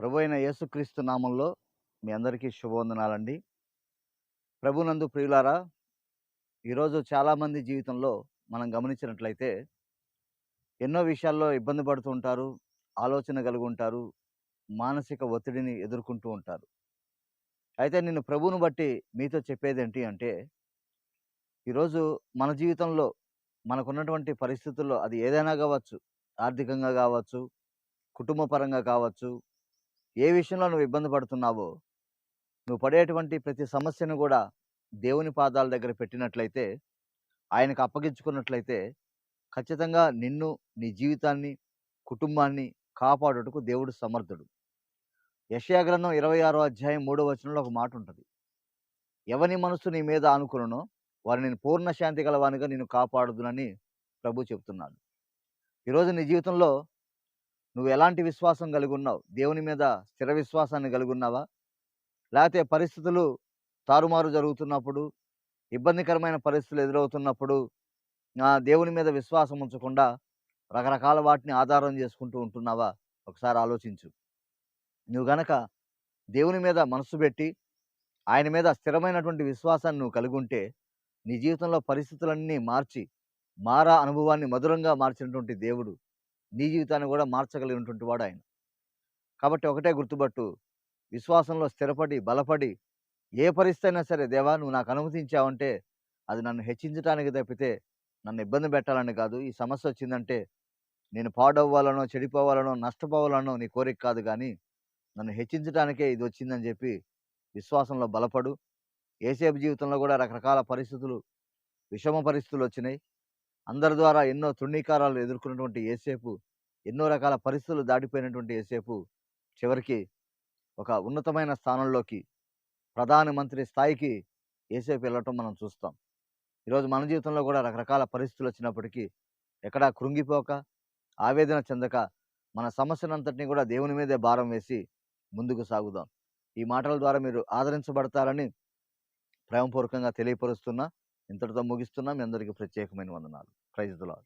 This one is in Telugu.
ప్రభు అయిన యేసుక్రీస్తు నామంలో మీ అందరికీ శుభవందనాలండి. ప్రభునందు ప్రియులారా ఈరోజు చాలామంది జీవితంలో మనం గమనించినట్లయితే ఎన్నో విషయాల్లో ఇబ్బంది పడుతూ ఉంటారు ఆలోచన కలిగి ఉంటారు మానసిక ఒత్తిడిని ఎదుర్కొంటూ ఉంటారు. అయితే నేను ప్రభువును బట్టి మీతో చెప్పేది ఏంటి అంటే ఈరోజు మన జీవితంలో మనకున్నటువంటి పరిస్థితుల్లో అది ఏదైనా కావచ్చు ఆర్థికంగా కావచ్చు కుటుంబపరంగా కావచ్చు ఏ విషయంలో నువ్వు ఇబ్బంది పడుతున్నావో నువ్వు పడేటువంటి ప్రతి సమస్యను కూడా దేవుని పాదాల దగ్గర పెట్టినట్లయితే ఆయనకు అప్పగించుకున్నట్లయితే ఖచ్చితంగా నిన్ను నీ జీవితాన్ని కుటుంబాన్ని కాపాడుటకు దేవుడు సమర్థుడు. యశయాగ్రంథం ఇరవై ఆరో అధ్యాయం మూడో వచనంలో ఒక మాట ఉంటుంది. ఎవని మనసు నీ మీద అనుకునో వారు నేను పూర్ణ శాంతి గలవానిగా నేను కాపాడుదునని ప్రభు చెప్తున్నాడు. ఈరోజు నీ జీవితంలో నువ్వు ఎలాంటి విశ్వాసం కలిగి ఉన్నావు దేవుని మీద స్థిర విశ్వాసాన్ని కలిగి ఉన్నావా లేకపోతే పరిస్థితులు తారుమారు జరుగుతున్నప్పుడు ఇబ్బందికరమైన పరిస్థితులు ఎదురవుతున్నప్పుడు నా దేవుని మీద విశ్వాసం ఉంచకుండా రకరకాల వాటిని ఆధారం చేసుకుంటూ ఉంటున్నావా? ఒకసారి ఆలోచించు. నువ్వు గనక దేవుని మీద మనసు పెట్టి ఆయన మీద స్థిరమైనటువంటి విశ్వాసాన్ని నువ్వు కలిగి ఉంటే నీ జీవితంలో పరిస్థితులన్నీ మార్చి మారా అనుభవాన్ని మధురంగా మార్చినటువంటి దేవుడు నీ జీవితాన్ని కూడా మార్చగలిగినటువంటి వాడు ఆయన. కాబట్టి ఒకటే గుర్తుపట్టు విశ్వాసంలో స్థిరపడి బలపడి ఏ పరిస్థితి అయినా సరే దేవా నువ్వు నాకు అనుమతించావంటే అది నన్ను హెచ్చించడానికి తప్పితే నన్ను ఇబ్బంది పెట్టాలని కాదు. ఈ సమస్య వచ్చిందంటే నేను పాడవ్వాలనో చెడిపోవాలనో నష్టపోవాలనో నీ కోరిక కాదు కానీ నన్ను హెచ్చించడానికే ఇది వచ్చిందని చెప్పి విశ్వాసంలో బలపడు. ఏసేపు జీవితంలో కూడా రకరకాల పరిస్థితులు విషమ పరిస్థితులు వచ్చినాయి. అందరి ద్వారా ఎన్నో తృణీకారాలు ఎదుర్కొన్నటువంటి ఏసేపు ఎన్నో రకాల పరిస్థితులు దాటిపోయినటువంటి ఏసేపు చివరికి ఒక ఉన్నతమైన స్థానంలోకి ప్రధానమంత్రి స్థాయికి ఏసేపు వెళ్ళటం మనం చూస్తాం. ఈరోజు మన జీవితంలో కూడా రకరకాల పరిస్థితులు వచ్చినప్పటికీ ఎక్కడా కృంగిపోక ఆవేదన చెందక మన సమస్యనంతటినీ కూడా దేవుని మీదే భారం వేసి ముందుకు సాగుదాం. ఈ మాటల ద్వారా మీరు ఆదరించబడతారని ప్రేమపూర్వకంగా తెలియపరుస్తున్నా ఇంతటితో ముగిస్తున్నాం. మీ అందరికీ ప్రత్యేకమైన వందనాలు. ప్రైజ్ దులా